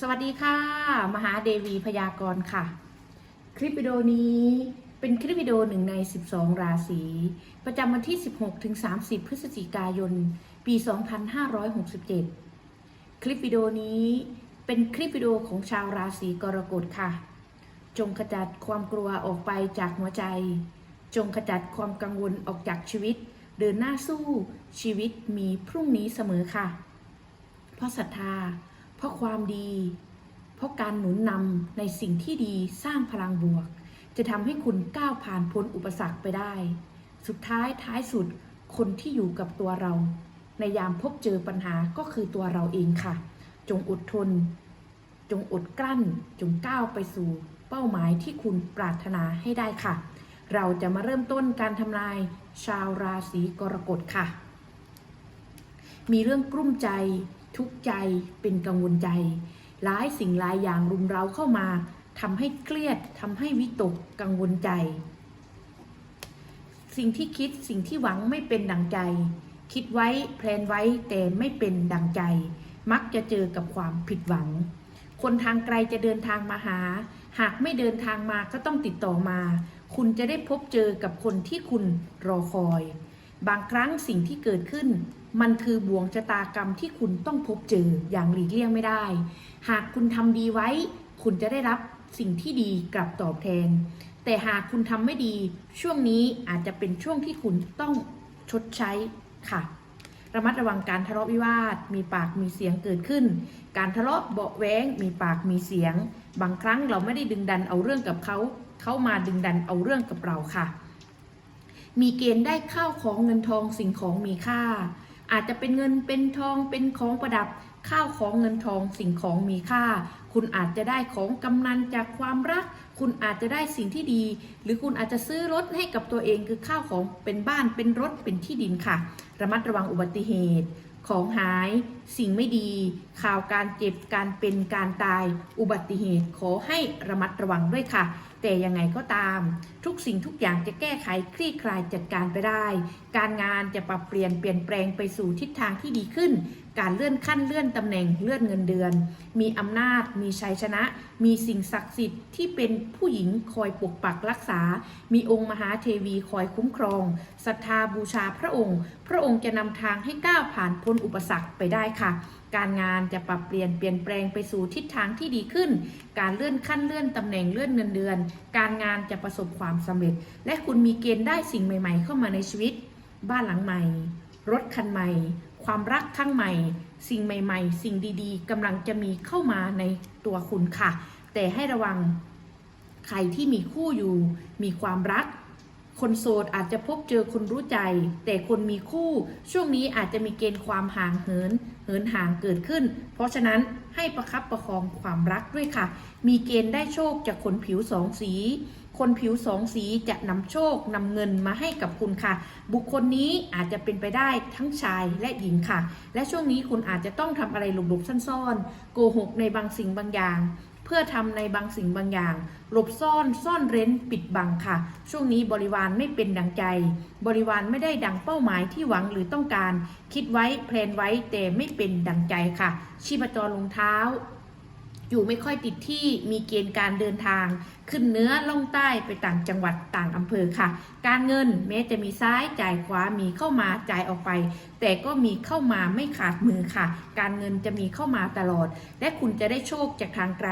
สวัสดีค่ะ มหาเดวีพยากรณ์ค่ะ คลิปวิดีโอนี้เป็นคลิปวิดีโอหนึ่งใน 12 ราศี ประจำวันที่ 16ถึง30 พฤศจิกายน ปี 2567 คลิปวิดีโอนี้เป็นคลิปวิดีโอของชาวราศีกรกฎค่ะ จงขจัดความกลัวออกไปจากหัวใจ จงขจัดความกังวลออกจากชีวิต เดินหน้าสู้ชีวิตมีพรุ่งนี้เสมอค่ะ เพราะศรัทธา ความดี เพราะการหนุนนำในสิ่งที่ดีสร้างพลังบวก จะทำให้คุณก้าวผ่านพ้นอุปสรรคไปได้ สุดท้ายท้ายสุดคนที่อยู่กับตัวเรา ในยามพบเจอปัญหาก็คือตัวเราเองค่ะ จงอดทน จงอดกลั้น จงก้าวไปสู่ เป้าหมายที่คุณปรารถนาให้ได้ค่ะ เราจะมาเริ่มต้นการทำนายชาวราศีกรกฎค่ะ มีเรื่องกลุ้มใจ ทุกข์ใจเป็นกังวลใจ หลายสิ่งหลายอย่างรุมเร้าเข้ามาทำให้เครียดทำให้วิตกกังวลใจ สิ่งที่คิดสิ่งที่หวังไม่เป็นดังใจ คิดไว้แพลนไว้แต่ไม่เป็นดังใจ มักจะเจอกับความผิดหวัง คนทางไกลจะเดินทางมาหา หากไม่เดินทางมาก็ต้องติดต่อมา คุณจะได้พบเจอกับคนที่คุณรอคอย บางครั้งสิ่งที่เกิดขึ้น มันคือบ่วงชะตากรรมที่คุณต้องพบเจออย่างหลีกเลี่ยงไม่ได้ หากคุณทำดีไว้ คุณจะได้รับสิ่งที่ดีกลับตอบแทน แต่หากคุณทำไม่ดี ช่วงนี้อาจจะเป็นช่วงที่คุณต้องชดใช้ค่ะ ระมัดระวังการทะเลาะวิวาท มีปากมีเสียงเกิดขึ้น การทะเลาะเบาแว้งมีปากมีเสียง บางครั้งเราไม่ได้ดึงดันเอาเรื่องกับเขา เขามาดึงดันเอาเรื่องกับเราค่ะ มีเกณฑ์ได้ข้าวของเงินทองสิ่งของมีค่า อาจจะเป็นเงินเป็นทองเป็นของประดับข้าวของเงินทองสิ่งของมีค่า คุณอาจจะได้ของกำนันจากความรัก คุณอาจจะได้สิ่งที่ดี หรือคุณอาจจะซื้อรถให้กับตัวเองคือข้าวของเป็นบ้านเป็นรถเป็นที่ดินค่ะ ระมัดระวังอุบัติเหตุ ของหาย สิ่งไม่ดี ข่าวการเจ็บการเป็นการตาย อุบัติเหตุขอให้ระมัดระวังด้วยค่ะ แต่ยังไงก็ตาม ทุกสิ่งทุกอย่างจะแก้ไขคลี่คลายจัดการไปได้ การงานจะปรับเปลี่ยนเปลี่ยนแปลงไปสู่ทิศทางที่ดีขึ้น การเลื่อนขั้นเลื่อนตำแหน่งเลื่อนเงินเดือน มีอำนาจ มีชัยชนะ มีสิ่งศักดิ์สิทธิ์ที่เป็นผู้หญิงคอยปกปักรักษา มีองค์มหาเทวีคอยคุ้มครองศรัทธาบูชาพระองค์ พระองค์จะนำทางให้ก้าวผ่านพ้นอุปสรรคไปได้ค่ะ การงานจะปรับเปลี่ยนเปลี่ยนแปลงไปสู่ทิศทางที่ดีขึ้น การเลื่อนขั้นเลื่อนตำแหน่งเลื่อนเงินเดือน การงานจะประสบความสำเร็จ และคุณมีเกณฑ์ได้สิ่งใหม่ ๆ เข้ามาในชีวิต บ้านหลังใหม่ รถคันใหม่ ความรักครั้งใหม่ สิ่งใหม่ ๆ สิ่งดีๆกำลังจะมีเข้ามาในตัวคุณค่ะ แต่ให้ระวังใครที่มีคู่อยู่ มีความรัก คนโสดอาจจะพบเจอคนรู้ใจ แต่คนมีคู่ ช่วงนี้อาจจะมีเกณฑ์ความห่างเหิน เหินห่างเกิดขึ้น เพราะฉะนั้นให้ประคับประคองความรักด้วยค่ะ มีเกณฑ์ได้โชคจากคนผิวสองสี คนผิวสองสีจะนำโชคนำเงินมาให้กับคุณค่ะ บุคคลนี้อาจจะเป็นไปได้ทั้งชายและหญิงค่ะ และช่วงนี้คุณอาจจะต้องทำอะไรหลบๆซ่อนๆ โกหกในบางสิ่งบางอย่างเพื่อทำในบางสิ่งบางอย่าง หลบซ่อนซ่อนเร้นปิดบังค่ะ ช่วงนี้บริวารไม่เป็นดังใจ บริวารไม่ได้ดังเป้าหมายที่หวังหรือต้องการ คิดไว้แพลนไว้แต่ไม่เป็นดังใจค่ะ ชีพจรลงเท้า อยู่ไม่ค่อยติดที่มีเกณฑ์การเดินทาง ขึ้นเนื้อล่องใต้ไปต่างจังหวัดต่างอำเภอค่ะ การเงินแม้จะมีซ้ายจ่ายขวามีเข้ามาจ่ายออกไป แต่ก็มีเข้ามาไม่ขาดมือค่ะ การเงินจะมีเข้ามาตลอด และคุณจะได้โชคจากทางไกล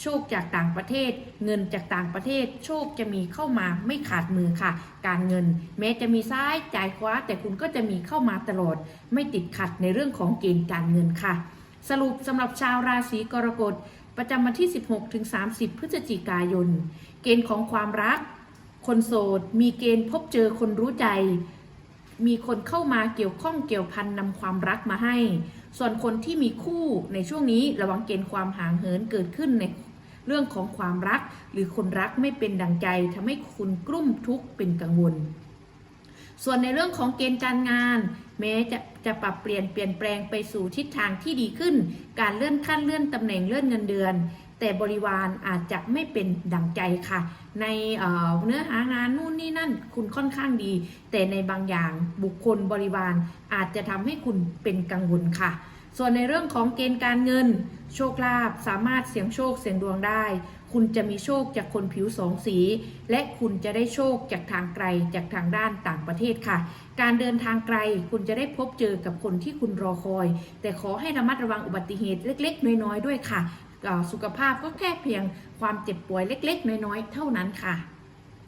โชคจากต่างประเทศ เงินจากต่างประเทศ โชคจะมีเข้ามาไม่ขาดมือค่ะ การเงิน แม้จะมีซ้ายจ่ายขวาแต่คุณก็จะมีเข้ามาตลอด ไม่ติดขัดในเรื่องของเกณฑ์การเงินค่ะ สรุปสำหรับชาวราศีกรกฎ ประจำวันที่ 16ถึง30 พฤศจิกายน เกณฑ์ของความรัก คนโสด มีเกณฑ์พบเจอคนรู้ใจ มีคนเข้ามาเกี่ยวข้องเกี่ยวพันนำความรักมาให้ ส่วนคนที่มีคู่ในช่วงนี้ระวังเกณฑ์ความห่างเหินเกิดขึ้นในเรื่องของความรัก หรือคนรักไม่เป็นดังใจทำให้คุณกลุ้มทุกข์เป็นกังวล ส่วนในเรื่องของเกณฑ์การงาน แม้จะ จะปรับเปลี่ยนเปลี่ยนแปลงไปสู่ทิศทางที่ดีขึ้น การเลื่อนขั้นเลื่อนตำแหน่งเลื่อนเงินเดือน แต่บริวารอาจจะไม่เป็นดังใจค่ะ ในเเนื้อหางานนู่นนี่นั่นคุณค่อนข้างดี แต่ในบางอย่างบุคคลบริวารอาจจะทำให้คุณเป็นกังวลค่ะ ส่วนในเรื่องของเกณฑ์การเงิน โชคลาภสามารถเสี่ยงโชคเสี่ยงดวงได้ คุณจะมีโชคจากคนผิวสองสี และคุณจะได้โชคจากทางไกลจากทางด้านต่างประเทศค่ะ การเดินทางไกลคุณจะได้พบเจอกับคนที่คุณรอคอย แต่ขอให้ระมัดระวังอุบัติเหตุเล็ก ๆ น้อยๆด้วยค่ะ สุขภาพก็แค่เพียงความเจ็บป่วยเล็ก ๆ น้อยๆ เท่านั้นค่ะ